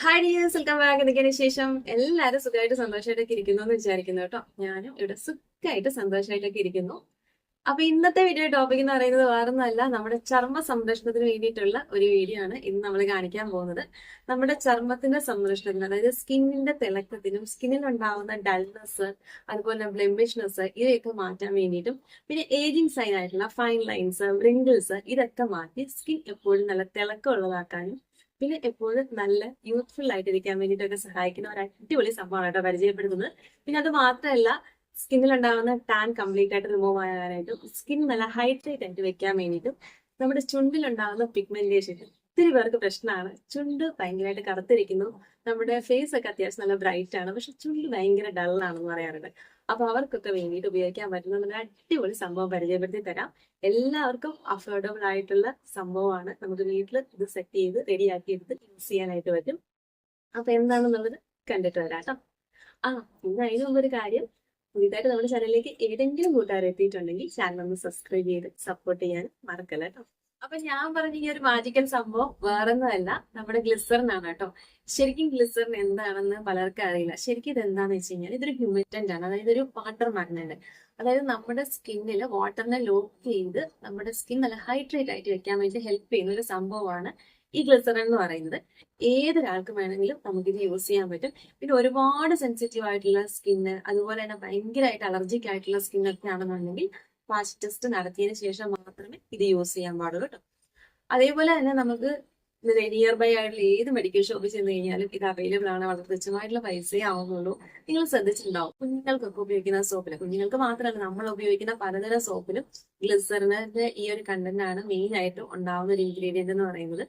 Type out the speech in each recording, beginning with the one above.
Hi dears welcome back എന്തൊക്കെയാണ് ശേഷം എല്ലാവരും സുഖമായിട്ട് സന്തോഷമായിട്ടൊക്കെ ഇരിക്കുന്നു എന്ന് വിചാരിക്കുന്നു കേട്ടോ. ഞാനും ഇവിടെ സുഖമായിട്ട് സന്തോഷമായിട്ടൊക്കെ ഇരിക്കുന്നു. അപ്പൊ ഇന്നത്തെ വീഡിയോ ടോപ്പിക് എന്ന് പറയുന്നത് വേറൊന്നുമല്ല നമ്മുടെ ചർമ്മ സംരക്ഷണത്തിന് വേണ്ടിയിട്ടുള്ള ഒരു വീഡിയോ ആണ് ഇന്ന് നമ്മൾ കാണിക്കാൻ പോകുന്നത്. നമ്മുടെ ചർമ്മത്തിന്റെ സംരക്ഷണത്തിന് അതായത് സ്കിന്നിന്റെ തിളക്കത്തിനും സ്കിന്നിൽ ഉണ്ടാവുന്ന ഡൾനെസ് അതുപോലെ ബ്ലെമിഷ്നെസ് ഇവയൊക്കെ മാറ്റാൻ വേണ്ടിയിട്ടും പിന്നെ ഏജിങ് സൈൻ ആയിട്ടുള്ള ഫൈൻ ലൈൻസ് റിങ്കിൾസ് ഇതൊക്കെ മാറ്റി സ്കിൻ എപ്പോഴും നല്ല തിളക്കമുള്ളതാക്കാനും പിന്നെ എപ്പോഴും നല്ല യൂത്ത്ഫുൾ ആയിട്ടിരിക്കാൻ വേണ്ടിയിട്ടൊക്കെ സഹായിക്കുന്ന ഒരു അടിപൊളി സംഭവമാണ് കേട്ടോ പരിചയപ്പെടുത്തുന്നത് പിന്നെ അത് മാത്രമല്ല സ്കിന്നിൽ ഉണ്ടാകുന്ന ടാൻ കംപ്ലീറ്റ് ആയിട്ട് റിമൂവ് ആകാനായിട്ടും സ്കിൻ നല്ല ഹൈഡ്രേറ്റ് ആയിട്ട് വെക്കാൻ വേണ്ടിയിട്ടും നമ്മുടെ ചുണ്ടിൽ ഉണ്ടാകുന്ന പിഗ്മെന്റേഷൻ ഒത്തിരി പേർക്ക് പ്രശ്നമാണ് ചുണ്ട് ഭയങ്കരമായിട്ട് കറുത്തിരിക്കുന്നു. നമ്മുടെ ഫേസ് ഒക്കെ അത്യാവശ്യം നല്ല ബ്രൈറ്റ് ആണ്. പക്ഷെ ചുണ്ട് ഭയങ്കര ഡൾ ആണെന്ന് പറയാറുണ്ട്. അപ്പൊ അവർക്കൊക്കെ വേണ്ടിയിട്ട് ഉപയോഗിക്കാൻ പറ്റുന്ന നല്ല അടിപൊളി സംഭവം പരിചയപ്പെടുത്തി തരാം. എല്ലാവർക്കും അഫോർഡബിൾ ആയിട്ടുള്ള സംഭവമാണ് നമുക്ക് വീട്ടിൽ ഇത് സെറ്റ് ചെയ്ത് റെഡിയാക്കി എടുത്ത് യൂസ് ചെയ്യാനായിട്ട് പറ്റും. അപ്പൊ എന്താണെന്നുള്ളത് കണ്ടിട്ട് വരാം കേട്ടോ ആ പിന്നെ അതിന് ഒരു കാര്യം. പുതിയതായിട്ട് നമ്മുടെ ചാനലിലേക്ക് ഏതെങ്കിലും കൂട്ടുകാർ എത്തിയിട്ടുണ്ടെങ്കിൽ ചാനൽ ഒന്ന് സബ്സ്ക്രൈബ് ചെയ്ത് സപ്പോർട്ട് ചെയ്യാൻ മറക്കല്ല കേട്ടോ അപ്പൊ ഞാൻ പറഞ്ഞ ഈ ഒരു മാജിക്കൽ സംഭവം വേറൊന്നുമല്ല. നമ്മുടെ ഗ്ലിസറിനാണ് കേട്ടോ. ശരിക്കും ഗ്ലിസറിൻ എന്താണെന്ന് പലർക്കും അറിയില്ല. ശരിക്കും ഇത് എന്താണെന്ന് വെച്ച് കഴിഞ്ഞാൽ ഇതൊരു ഹ്യൂമിറ്റന്റ് ആണ്. അതായത് ഒരു വാട്ടർ മാഗ്നറ്റ് അതായത് നമ്മുടെ സ്കിന്നിൽ വാട്ടറിനെ ലോക്ക് ചെയ്ത് നമ്മുടെ സ്കിൻ നല്ല ഹൈഡ്രേറ്റ് ആയിട്ട് വെക്കാൻ വേണ്ടി ഹെൽപ്പ് ചെയ്യുന്ന ഒരു സംഭവമാണ് ഈ ഗ്ലിസറിൻ എന്ന് പറയുന്നത്. ഏതൊരാൾക്കും വേണമെങ്കിലും നമുക്കിത് യൂസ് ചെയ്യാൻ പറ്റും. പിന്നെ ഒരുപാട് സെൻസിറ്റീവ് ആയിട്ടുള്ള സ്കിന്ന് അതുപോലെ തന്നെ ഭയങ്കരമായിട്ട് അലർജിക് ആയിട്ടുള്ള സ്കിന്നൊക്കെ ആണെന്നുണ്ടെങ്കിൽ പാച്ച് ടെസ്റ്റ് നടത്തിയതിന് ശേഷം മാത്രമേ ഇത് യൂസ് ചെയ്യാൻ പാടുള്ളൂ കേട്ടോ അതേപോലെ തന്നെ നമുക്ക് നിയർ ബൈ ആയിട്ടുള്ള ഏത് മെഡിക്കൽ ഷോപ്പിൽ ചെന്ന് കഴിഞ്ഞാലും ഇത് അവൈലബിൾ ആണ് വളരെ തുച്ഛമായിട്ടുള്ള പൈസയെ ആവുന്നുള്ളൂ. നിങ്ങൾ ശ്രദ്ധിച്ചിട്ടുണ്ടാവും കുഞ്ഞുങ്ങൾക്കൊക്കെ ഉപയോഗിക്കുന്ന സോപ്പിൽ കുഞ്ഞുങ്ങൾക്ക് മാത്രമല്ല നമ്മൾ ഉപയോഗിക്കുന്ന പലതരം സോപ്പിലും ഗ്ലിസറിന്റെ ഈ ഒരു കണ്ടന്റ് ആണ് മെയിൻ ആയിട്ട് ഉണ്ടാവുന്ന ഒരു ഇൻഗ്രീഡിയന്റ് എന്ന് പറയുന്നത്.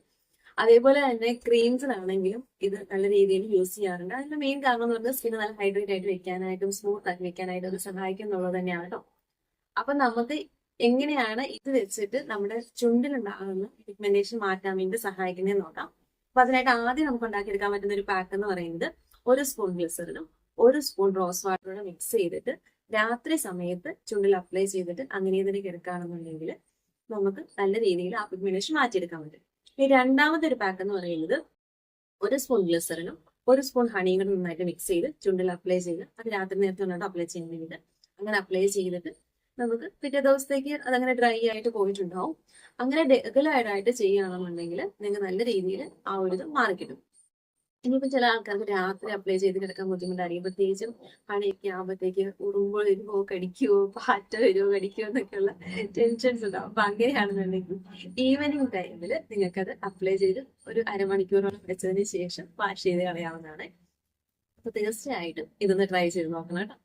അതേപോലെ തന്നെ ക്രീംസിലാണെങ്കിലും ഇത് നല്ല രീതിയിൽ യൂസ് ചെയ്യാറുണ്ട്. അതിന്റെ മെയിൻ കാരണം എന്ന് പറഞ്ഞാൽ സ്കിൻ നല്ല ഹൈഡ്രേറ്റ് ആയിട്ട് വെക്കാനായിട്ടും സ്മൂത്ത് ആക്കി വെക്കാനായിട്ടും അത് സഹായിക്കും എന്നുള്ളത് തന്നെയാണ് കേട്ടോ അപ്പൊ നമുക്ക് എങ്ങനെയാണ് ഇത് വെച്ചിട്ട് നമ്മുടെ ചുണ്ടിലുണ്ടാകുന്ന പിഗ്മെന്റേഷൻ മാറ്റാൻ വേണ്ടി സഹായിക്കുന്നതെന്ന് നോക്കാം. അപ്പൊ അതിനായിട്ട് ആദ്യം നമുക്ക് ഉണ്ടാക്കിയെടുക്കാൻ പറ്റുന്ന ഒരു പാക്ക് എന്ന് പറയുന്നത് ഒരു സ്പൂൺ ഗ്ലിസറിനും ഒരു സ്പൂൺ റോസ് വാട്ടറും മിക്സ് ചെയ്തിട്ട് രാത്രി സമയത്ത് ചുണ്ടിൽ അപ്ലൈ ചെയ്തിട്ട് അങ്ങനെ ഇതിലേക്ക് എടുക്കുകയാണെന്നുണ്ടെങ്കിൽ നമുക്ക് നല്ല രീതിയിൽ ആ പിഗ്മെന്റേഷൻ മാറ്റിയെടുക്കാൻ പറ്റും. ഈ രണ്ടാമത്തെ ഒരു പാക്ക് എന്ന് പറയുന്നത് ഒരു സ്പൂൺ ഗ്ലിസറിനും ഒരു സ്പൂൺ ഹണിയും കൂടെ നന്നായിട്ട് മിക്സ് ചെയ്ത് ചുണ്ടിൽ അപ്ലൈ ചെയ്ത് അത് രാത്രി നേരത്തെ നന്നായിട്ട് അപ്ലൈ ചെയ്യാൻ വേണ്ടിയിട്ട് അങ്ങനെ അപ്ലൈ ചെയ്തിട്ട് നമുക്ക് പിറ്റേ ദിവസത്തേക്ക് അതങ്ങനെ ഡ്രൈ ആയിട്ട് പോയിട്ടുണ്ടാവും. അങ്ങനെ റെഗുലറായിട്ട് ചെയ്യുകയാണെന്നുണ്ടെങ്കിൽ നിങ്ങൾ നല്ല രീതിയിൽ ആ ഒരു ഇത് മാറിക്കിട്ടും ഇനിയിപ്പോൾ ചില ആൾക്കാർക്ക് രാത്രി അപ്ലൈ ചെയ്ത് കിടക്കാൻ ബുദ്ധിമുട്ടായിരിക്കും. പ്രത്യേകിച്ചും പണിയൊക്കെ ആകുമ്പോഴത്തേക്ക് ഉറുമ്പോൾ വരുമോ കടിക്കുവോ പാറ്റ വരുമോ കടിക്കുവോ എന്നൊക്കെയുള്ള ടെൻഷൻസ് ഉണ്ടാവും. അപ്പൊ അങ്ങനെയാണെന്നുണ്ടെങ്കിൽ ഈവനിങ് ടൈമിൽ നിങ്ങൾക്കത് അപ്ലൈ ചെയ്ത് ഒരു അരമണിക്കൂറോളം വെച്ചതിന് ശേഷം വാഷ് ചെയ്ത് കളയാവുന്നതാണ്. അപ്പൊ തീർച്ചയായിട്ടും ഇതൊന്ന് ട്രൈ ചെയ്ത് നോക്കണം കേട്ടോ.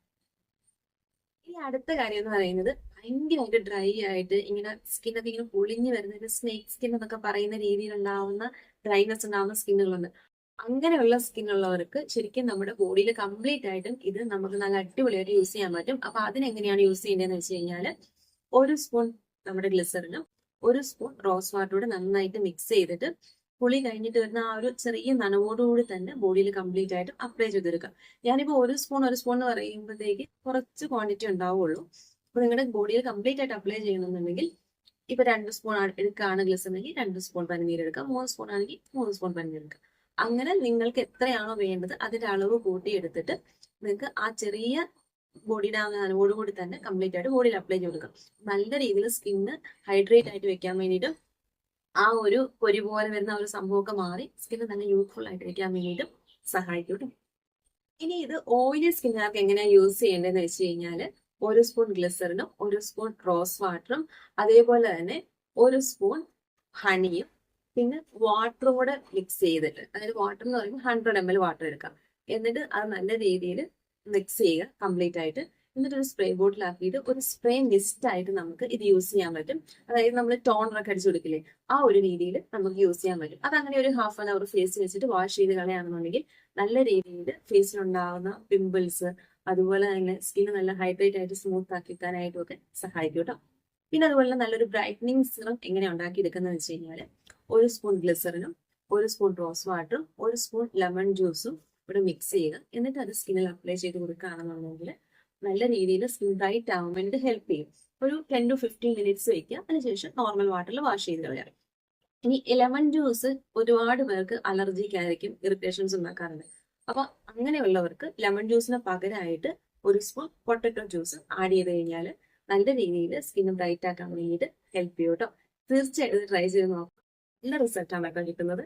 അടുത്ത കാര്യം എന്ന് പറയുന്നത് ഭയങ്കരമായിട്ട് ഡ്രൈ ആയിട്ട് ഇങ്ങനെ സ്കിന്നൊക്കെ ഇങ്ങനെ പൊളിഞ്ഞു വരുന്ന സ്നേക്ക് സ്കിൻ എന്നൊക്കെ പറയുന്ന രീതിയിൽ ഉണ്ടാവുന്ന ഡ്രൈനെസ് ഉണ്ടാവുന്ന സ്കിന്നുകളുണ്ട്. അങ്ങനെയുള്ള സ്കിന്നുള്ളവർക്ക് ശരിക്കും നമ്മുടെ ബോഡിയിൽ കംപ്ലീറ്റ് ആയിട്ടും ഇത് നമുക്ക് നല്ല അടിപൊളിയായിട്ട് യൂസ് ചെയ്യാൻ പറ്റും. അപ്പൊ അതിനെങ്ങനെയാണ് യൂസ് ചെയ്യേണ്ടതെന്ന് വെച്ച് കഴിഞ്ഞാൽ ഒരു സ്പൂൺ നമ്മുടെ ഗ്ലിസറിനും ഒരു സ്പൂൺ റോസ് വാട്ടറോട് നന്നായിട്ട് മിക്സ് ചെയ്തിട്ട് പുളി കഴിഞ്ഞിട്ട് വരുന്ന ആ ഒരു ചെറിയ നനവോടുകൂടി തന്നെ ബോഡിയിൽ കംപ്ലീറ്റ് ആയിട്ട് അപ്ലൈ ചെയ്തെടുക്കുക. ഞാനിപ്പോൾ ഒരു സ്പൂൺ ഒരു സ്പൂൺ എന്ന് പറയുമ്പോഴത്തേക്ക് കുറച്ച് ക്വാണ്ടിറ്റി ഉണ്ടാവുള്ളൂ. അപ്പൊ നിങ്ങളുടെ ബോഡിയിൽ കംപ്ലീറ്റ് ആയിട്ട് അപ്ലൈ ചെയ്യണമെന്നുണ്ടെങ്കിൽ ഇപ്പൊ രണ്ട് സ്പൂൺ എടുക്കുകയാണ് ഗ്ലിസറിനെങ്കിൽ രണ്ട് സ്പൂൺ പനിനീർ എടുക്കാം മൂന്ന് സ്പൂൺ ആണെങ്കിൽ മൂന്ന് സ്പൂൺ പനിനീർ എടുക്കുക. അങ്ങനെ നിങ്ങൾക്ക് എത്രയാണോ വേണ്ടത് അതിന്റെ അളവ് കൂട്ടി എടുത്തിട്ട് നിങ്ങൾക്ക് ആ ചെറിയ ബോഡിയുടെ ആ നനവോടുകൂടി തന്നെ കംപ്ലീറ്റ് ആയിട്ട് ബോഡിയിൽ അപ്ലൈ ചെയ്ത് കൊടുക്കാം നല്ല രീതിയിൽ സ്കിന്ന് ഹൈഡ്രേറ്റ് ആയിട്ട് വെക്കാൻ വേണ്ടിയിട്ട് ആ ഒരു പൊരി പോലെ വരുന്ന ഒരു സംഭവമൊക്കെ മാറി സ്കിന്ന് നല്ല യൂസ്ഫുൾ ആയിട്ട് വെക്കാൻ വേണ്ടിയിട്ടും സഹായിക്കും ഇനി ഇത് ഓയിലി സ്കിന്നുകാർക്ക് എങ്ങനെയാണ് യൂസ് ചെയ്യേണ്ടതെന്ന് വെച്ച് കഴിഞ്ഞാൽ ഒരു സ്പൂൺ ഗ്ലിസറിനും ഒരു സ്പൂൺ റോസ് വാട്ടറും അതേപോലെ തന്നെ ഒരു സ്പൂൺ ഹണിയും പിന്നെ വാട്ടറും കൂടെ മിക്സ് ചെയ്തിട്ട് അതായത് വാട്ടർ എന്ന് പറയുമ്പോൾ ഹൺഡ്രഡ് എം എൽ വാട്ടർ എടുക്കാം. എന്നിട്ട് അത് നല്ല രീതിയിൽ മിക്സ് ചെയ്യുക കംപ്ലീറ്റ് ആയിട്ട്. എന്നിട്ട് ഒരു സ്പ്രേ ബോട്ടിലാക്കിയിട്ട് ഒരു സ്പ്രേ മിസ്റ്റ് ആയിട്ട് നമുക്ക് ഇത് യൂസ് ചെയ്യാൻ പറ്റും. അതായത് നമ്മൾ ടോണറൊക്കെ അടിച്ചു കൊടുക്കില്ലേ ആ ഒരു രീതിയിൽ നമുക്ക് യൂസ് ചെയ്യാൻ പറ്റും. അതങ്ങനെ ഒരു ഹാഫ് ആൻ അവർ ഫേസ് വെച്ചിട്ട് വാഷ് ചെയ്ത് കളയാണെന്നുണ്ടെങ്കിൽ നല്ല രീതിയിൽ ഫേസിലുണ്ടാകുന്ന പിമ്പിൾസ് അതുപോലെ തന്നെ സ്കിൻ നല്ല ഹൈഡ്രേറ്റ് ആയിട്ട് സ്മൂത്ത് ആക്കിക്കാനായിട്ടും ഒക്കെ സഹായിക്കും കേട്ടോ പിന്നെ അതുപോലെ നല്ലൊരു ബ്രൈറ്റനിങ് സിറം എങ്ങനെ ഉണ്ടാക്കിയെടുക്കുന്നത് വെച്ച് കഴിഞ്ഞാൽ ഒരു സ്പൂൺ ഗ്ലിസറിനും ഒരു സ്പൂൺ റോസ് വാട്ടറും ഒരു സ്പൂൺ ലെമൺ ജ്യൂസും ഇവിടെ മിക്സ് ചെയ്യുക. എന്നിട്ട് അത് സ്കിന്നിൽ അപ്ലൈ ചെയ്ത് കൊടുക്കുകയാണെന്നുണ്ടെങ്കിൽ നല്ല രീതിയിൽ സ്കിൻ ബ്രൈറ്റ് ആവാൻ വേണ്ടി ഹെൽപ്പ് ചെയ്യും. ഒരു ടെൻ ടു ഫിഫ്റ്റീൻ മിനിറ്റ്സ് വയ്ക്കുക. അതിനുശേഷം നോർമൽ വാട്ടറിൽ വാഷ് ചെയ്ത് കളയാം. ഇനി ലെമൺ ജ്യൂസ് ഒരുപാട് പേർക്ക് അലർജിക്ക് ആയിരിക്കും ഇറിറ്റേഷൻസ് ഉണ്ടാക്കാറുണ്ട്. അപ്പൊ അങ്ങനെയുള്ളവർക്ക് ലെമൺ ജ്യൂസിന് പകരമായിട്ട് ഒരു സ്പൂൺ പൊട്ടറ്റോ ജ്യൂസ് ആഡ് ചെയ്ത് കഴിഞ്ഞാൽ നല്ല രീതിയിൽ സ്കിൻ ബ്രൈറ്റ് ആക്കാൻ വേണ്ടിയിട്ട് ഹെൽപ്പ് ചെയ്യും കേട്ടോ തീർച്ചയായിട്ടും ട്രൈ ചെയ്ത് നോക്കാം. നല്ല റിസൾട്ടാണ് കേട്ടോ കിട്ടുന്നത്.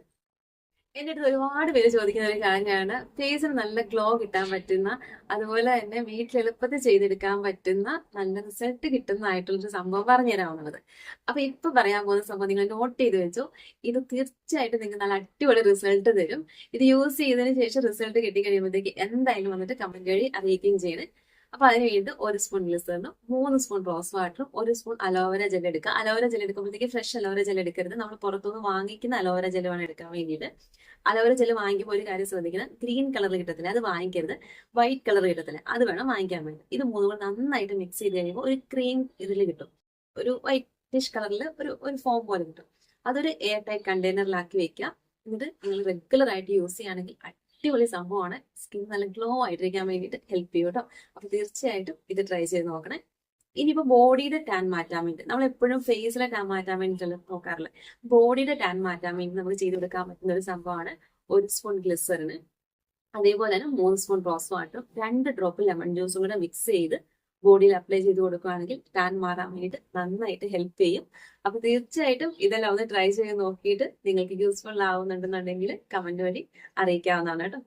എന്റെ അടുത്ത് ഒരുപാട് പേര് ചോദിക്കുന്ന ഒരു കാര്യമാണ്. ഫേസിന് നല്ല ഗ്ലോ കിട്ടാൻ പറ്റുന്ന അതുപോലെ തന്നെ വീട്ടിൽ എളുപ്പത്തിൽ ചെയ്തെടുക്കാൻ പറ്റുന്ന നല്ല റിസൾട്ട് കിട്ടുന്നതായിട്ടുള്ളൊരു സംഭവം പറഞ്ഞു തരാവുന്നത് അപ്പൊ ഇപ്പൊ പറയാൻ പോകുന്ന സംഭവം നിങ്ങൾ നോട്ട് ചെയ്ത് വെച്ചു. ഇത് തീർച്ചയായിട്ടും നിങ്ങൾക്ക് നല്ല അടിപൊളി റിസൾട്ട് തരും. ഇത് യൂസ് ചെയ്തതിന് ശേഷം റിസൾട്ട് കിട്ടിക്കഴിയുമ്പോഴത്തേക്ക് എന്തായാലും വന്നിട്ട് കമന്റ് വഴി അറിയിക്കുകയും ചെയ്യണേ അപ്പൊ അതിന് വേണ്ടി ഒരു സ്പൂൺ ഗ്ലിസറിനും മൂന്ന് സ്പൂൺ റോസ് വാട്ടറും ഒരു സ്പൂൺ അലോവേര ജെൽ എടുക്കുക. അലോവേര ജെൽ എടുക്കുമ്പോഴത്തേക്ക് ഫ്രഷ് അലോവേര ജെൽ എടുക്കരുത്. നമ്മൾ പുറത്തുനിന്ന് വാങ്ങിക്കുന്ന അലോവേര ജെൽ വേണം എടുക്കാൻ വേണ്ടിയിട്ട്. അലോവേര ജെൽ വാങ്ങിക്കുമ്പോൾ ഒരു കാര്യം ശ്രദ്ധിക്കണം. ഗ്രീൻ കളർ കിട്ടത്തില്ല. അത് വാങ്ങിക്കരുത്. വൈറ്റ് കളർ കിട്ടത്തില്ല. അത് വേണം വാങ്ങിക്കാൻ വേണ്ടി. ഇത് മൂന്നും കൂടെ നന്നായിട്ട് മിക്സ് ചെയ്ത് കഴിയുമ്പോൾ ഒരു ക്രീം ഇതിൽ കിട്ടും. ഒരു വൈറ്റിഷ് കളറിൽ ഒരു ഒരു ഫോം പോലെ കിട്ടും. അതൊരു എയർ ടൈറ്റ് കണ്ടെയ്നറിലാക്കി വെക്കുക. എന്നിട്ട് നിങ്ങൾ റെഗുലർ ആയിട്ട് യൂസ് ചെയ്യുകയാണെങ്കിൽ അടിപൊളി സംഭവമാണ്. സ്കിൻ നല്ല ഗ്ലോ ആയിട്ടിരിക്കാൻ വേണ്ടിയിട്ട് ഹെൽപ്പ് ചെയ്യും കേട്ടോ. അപ്പൊ തീർച്ചയായിട്ടും ഇത് ട്രൈ ചെയ്ത് നോക്കണേ. ഇനിയിപ്പോ ബോഡിയുടെ ടാൻ മാറ്റാൻ വേണ്ടി നമ്മൾ എപ്പോഴും ഫേസിലെ ടാൻ മാറ്റാൻ വേണ്ടിയിട്ടല്ല നോക്കാറില്ല? ബോഡിയുടെ ടാൻ മാറ്റാൻ വേണ്ടി നമുക്ക് ചെയ്ത് കൊടുക്കാൻ പറ്റുന്ന ഒരു സംഭവമാണ് ഒരു സ്പൂൺ ഗ്ലിസറിന് അതേപോലെ തന്നെ മൂന്ന് സ്പൂൺ റോസ് വാട്ടറും രണ്ട് ഡ്രോപ്പ് ലെമൺ ജ്യൂസും കൂടെ മിക്സ് ചെയ്ത് ബോഡിയിൽ അപ്ലൈ ചെയ്ത് കൊടുക്കുകയാണെങ്കിൽ ടാൻ മാറാൻ വേണ്ടിയിട്ട് നന്നായിട്ട് ഹെൽപ്പ് ചെയ്യും. അപ്പൊ തീർച്ചയായിട്ടും ഇതെല്ലാം ഒന്ന് ട്രൈ ചെയ്ത് നോക്കിയിട്ട് നിങ്ങൾക്ക് യൂസ്ഫുൾ ആവുന്നുണ്ടെന്നുണ്ടെങ്കിൽ കമന്റ് വഴി അറിയിക്കാവുന്നതാണ് കേട്ടോ.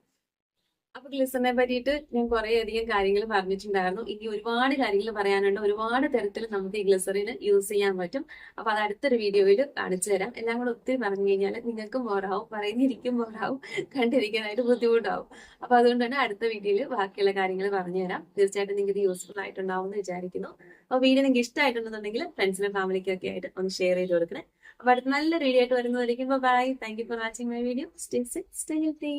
അപ്പൊ ഗ്ലിസറിനെ പറ്റിയിട്ട് ഞാൻ കുറെ അധികം കാര്യങ്ങൾ പറഞ്ഞിട്ടുണ്ടായിരുന്നു. ഇനി ഒരുപാട് കാര്യങ്ങൾ പറയാനുണ്ട്. ഒരുപാട് തരത്തിൽ നമുക്ക് ഈ ഗ്ലിസറിന് യൂസ് ചെയ്യാൻ പറ്റും. അപ്പൊ അത് അടുത്തൊരു വീഡിയോയിൽ കാണിച്ചു തരാം. എല്ലാം കൂടെ ഒത്തിരി പറഞ്ഞു കഴിഞ്ഞാൽ നിങ്ങൾക്കും ബോറാവും. പറയുന്നിരിക്കും ബോറാവും. കണ്ടിരിക്കാനായിട്ട് ബുദ്ധിമുട്ടാവും. അപ്പൊ അതുകൊണ്ട് തന്നെ അടുത്ത വീഡിയോയിൽ ബാക്കിയുള്ള കാര്യങ്ങൾ പറഞ്ഞു തരാം. തീർച്ചയായിട്ടും നിങ്ങൾക്ക് ഇത് യൂസ്ഫുൾ ആയിട്ടുണ്ടാവും എന്ന് വിചാരിക്കുന്നു. അപ്പൊ വീഡിയോ നിങ്ങൾക്ക് ഇഷ്ടമായിട്ടുണ്ടെന്നുണ്ടെങ്കിൽ ഫ്രണ്ട്സിനും ഫാമിലിക്കൊക്കെ ആയിട്ട് ഒന്ന് ഷെയർ ചെയ്ത് കൊടുക്കണേ. അപ്പൊ അടുത്ത നല്ല വീഡിയോ ആയിട്ട് വരുന്നതായിരിക്കും. Bye thank you for watching my video stay stay healthy